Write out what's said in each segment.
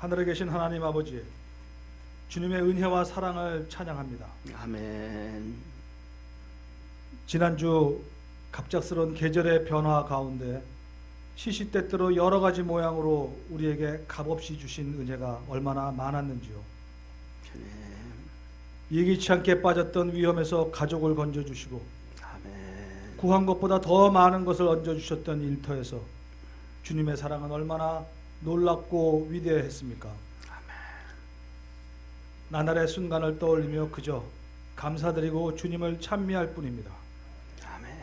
하늘에 계신 하나님 아버지 주님의 은혜와 사랑을 찬양합니다. 아멘. 지난주 갑작스러운 계절의 변화 가운데 시시때때로 여러 가지 모양으로 우리에게 값없이 주신 은혜가 얼마나 많았는지요. 주님. 예기치 않게 빠졌던 위험에서 가족을 건져 주시고 아멘. 구한 것보다 더 많은 것을 얹어 주셨던 일터에서 주님의 사랑은 얼마나 놀랍고 위대했습니까? 나날의 순간을 떠올리며 그저 감사드리고 주님을 찬미할 뿐입니다. 아멘.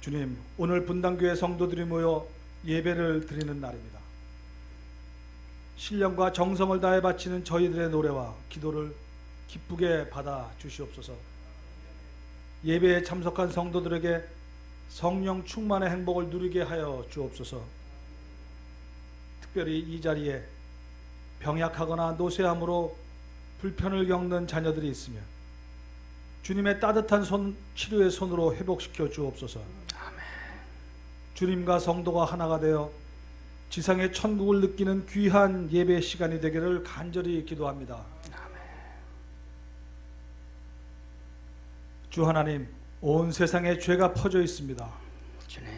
주님, 오늘 분당교회 성도들이 모여 예배를 드리는 날입니다. 신령과 정성을 다해 바치는 저희들의 노래와 기도를 기쁘게 받아 주시옵소서. 예배에 참석한 성도들에게 성령 충만의 행복을 누리게 하여 주옵소서. 특별히 이 자리에 병약하거나 노쇠함으로 불편을 겪는 자녀들이 있으면 주님의 따뜻한 손 치료의 손으로 회복시켜 주옵소서. 주님과 성도가 하나가 되어 지상의 천국을 느끼는 귀한 예배 시간이 되기를 간절히 기도합니다. 주 하나님, 온 세상에 죄가 퍼져 있습니다. 주님.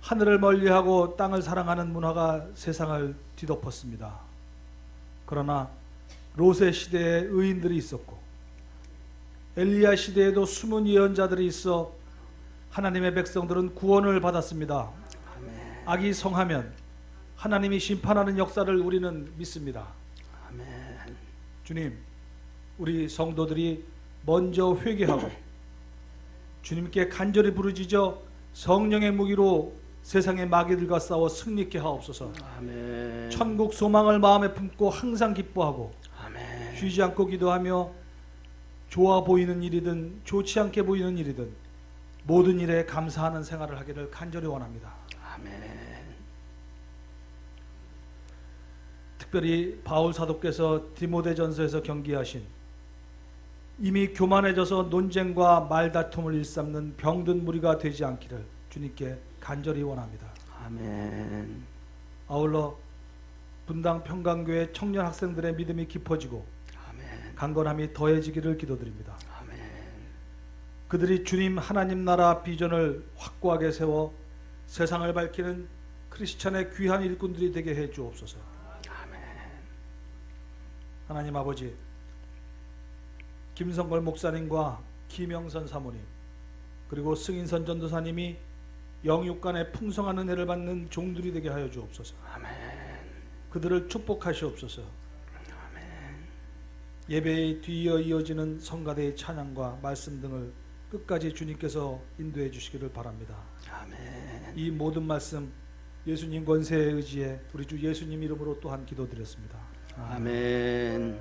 하늘을 멀리하고 땅을 사랑하는 문화가 세상을 뒤덮었습니다. 그러나 로세 시대에 의인들이 있었고 엘리야 시대에도 숨은 예언자들이 있어 하나님의 백성들은 구원을 받았습니다. 아멘. 악이 성하면 하나님이 심판하는 역사를 우리는 믿습니다. 아멘. 주님, 우리 성도들이 먼저 회개하고 주님께 간절히 부르짖어 성령의 무기로 세상의 마귀들과 싸워 승리케 하옵소서. 아멘. 천국 소망을 마음에 품고 항상 기뻐하고 아멘. 쉬지 않고 기도하며 좋아 보이는 일이든 좋지 않게 보이는 일이든 모든 일에 감사하는 생활을 하기를 간절히 원합니다. 아멘. 특별히 바울 사도께서 디모데전서에서 경기하신 이미 교만해져서 논쟁과 말다툼을 일삼는 병든 무리가 되지 않기를 주님께 간절히 원합니다. 아멘. 아울러 분당 평강교회 청년 학생들의 믿음이 깊어지고 아멘. 강건함이 더해지기를 기도드립니다. 아멘. 그들이 주님 하나님 나라 비전을 확고하게 세워 세상을 밝히는 크리스천의 귀한 일꾼들이 되게 해 주옵소서. 아멘. 하나님 아버지 김성걸 목사님과 김영선 사모님 그리고 승인선 전도사님이 영육간의 풍성한 은혜를 받는 종들이 되게 하여 주옵소서. 아멘. 그들을 축복하시옵소서. 아멘. 예배에 뒤이어 이어지는 성가대의 찬양과 말씀 등을 끝까지 주님께서 인도해 주시기를 바랍니다. 아멘. 이 모든 말씀 예수님 권세에 의지해 우리 주 예수님 이름으로 또한 기도드렸습니다. 아멘.